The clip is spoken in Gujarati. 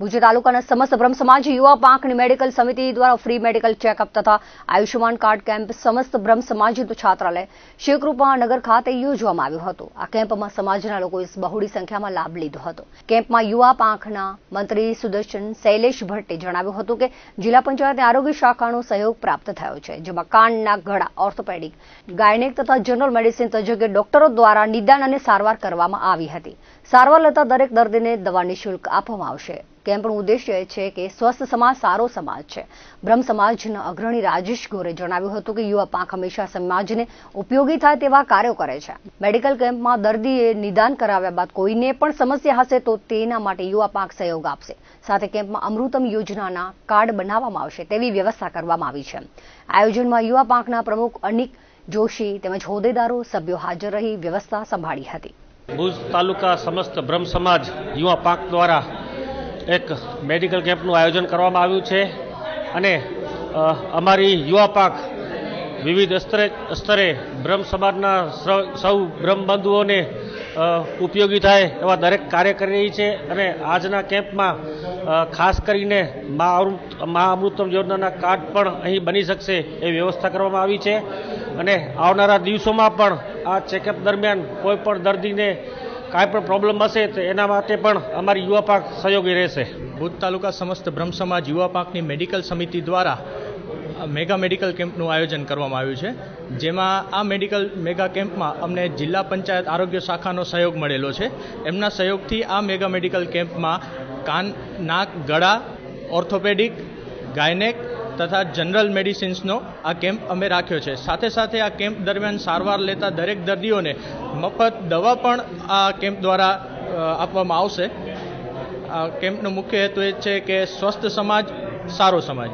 ભુજ તાલુકાના સમસ્ત બ્રહ્મ સમાજ યુવા પાંખની મેડિકલ સમિતિ દ્વારા ફ્રી મેડિકલ ચેકઅપ તથા આયુષ્યમાન કાર્ડ કેમ્પ સમસ્ત બ્રહ્મ સમાજ છાત્રાલય શિવકૃપા નગર ખાતે યોજવામાં આવ્યો હતો. આ કેમ્પમાં સમાજના લોકોએ બહોળી સંખ્યામાં લાભ લીધો હતો. કેમ્પમાં યુવા પાંખના મંત્રી સુદર્શન શૈલેષ ભટ્ટે જણાવ્યું હતું કે જિલ્લા પંચાયતને આરોગ્ય શાખાનો સહયોગ પ્રાપ્ત થયો છે, જેમાં કાનના ગળા, ઓર્થોપેડિક, ગાયનેક તથા જનરલ મેડિસિન તજજ્ઞ ડોક્ટરો દ્વારા નિદાન અને સારવાર કરવામાં આવી હતી. સારવાર લેતા દરેક દર્દીને દવા નિઃશુલ્ક આપવામાં આવશે. કેમ્પનું ઉદ્દેશ્ય છે કે સ્વસ્થ સમાજ સારો સમાજ છે. બ્રહ્મ સમાજના અગ્રણી રાજેશ ગોરે જણાવ્યું હતું કે યુવા પાંખ હંમેશા સમાજને ઉપયોગી થાય તેવા કાર્યો કરે છે. મેડિકલ કેમ્પમાં દર્દીએ નિદાન કરાવ્યા બાદ કોઈને પણ સમસ્યા હશે તો તેના માટે યુવા પાંખ સહયોગ આપશે. સાથે કેમ્પમાં અમૃતમ યોજનાના કાર્ડ બનાવવામાં આવશે તેવી વ્યવસ્થા કરવામાં આવી છે. આયોજનમાં યુવા પાંખના પ્રમુખ અનિક જોશી તેમજ હોદ્દેદારો સભ્યો હાજર રહી વ્યવસ્થા સંભાળી હતી. ભુજ તાલુકા સમસ્ત બ્રહ્મ સમાજ યુવા પાંખ દ્વારા એક મેડિકલ કેમ્પનું આયોજન કરવામાં આવ્યું છે અને અમારી યુવા પાક વિવિધ સ્તરે સ્તરે બ્રહ્મ સમાજના સૌ- સૌ બ્રહ્મ ઉપયોગી થાય એવા દરેક કાર્ય કરી રહી છે અને આજના કેમ્પમાં ખાસ કરીને મા અમૃત, મા અમૃતમ યોજનાના કાર્ડ પણ અહીં બની શકશે એ વ્યવસ્થા કરવામાં આવી છે. અને આવનારા દિવસોમાં પણ આ ચેકઅપ દરમિયાન કોઈ પણ દર્દીને કાંઈ પણ પ્રોબ્લેમ હશે તો એના માટે પણ અમારી યુવા પાક સહયોગી રહેશે. ભુજ તાલુકા સમસ્ત બ્રહ્મ સમાજ યુવા પાકની મેડિકલ સમિતિ દ્વારા મેગા મેડિકલ કેમ્પનું આયોજન કરવામાં આવ્યું છે. જેમાં આ મેડિકલ મેગા કેમ્પમાં અમને જિલ્લા પંચાયત આરોગ્ય શાખાનો સહયોગ મળેલો છે. એમના સહયોગથી આ મેગા મેડિકલ કેમ્પમાં કાન, નાક, ગળા, ઓર્થોપેડિક, ગાયનેક તથા જનરલ મેડિસિન્સનો આ કેમ્પ અમે રાખ્યો છે. સાથે સાથે આ કેમ્પ દરમિયાન સારવાર લેતા દરેક દર્દીઓને મફત દવા પણ આ કેમ્પ દ્વારા આપવામાં આવશે. આ કેમ્પનો મુખ્ય હેતુ એ છે કે સ્વસ્થ સમાજ, સારો સમાજ.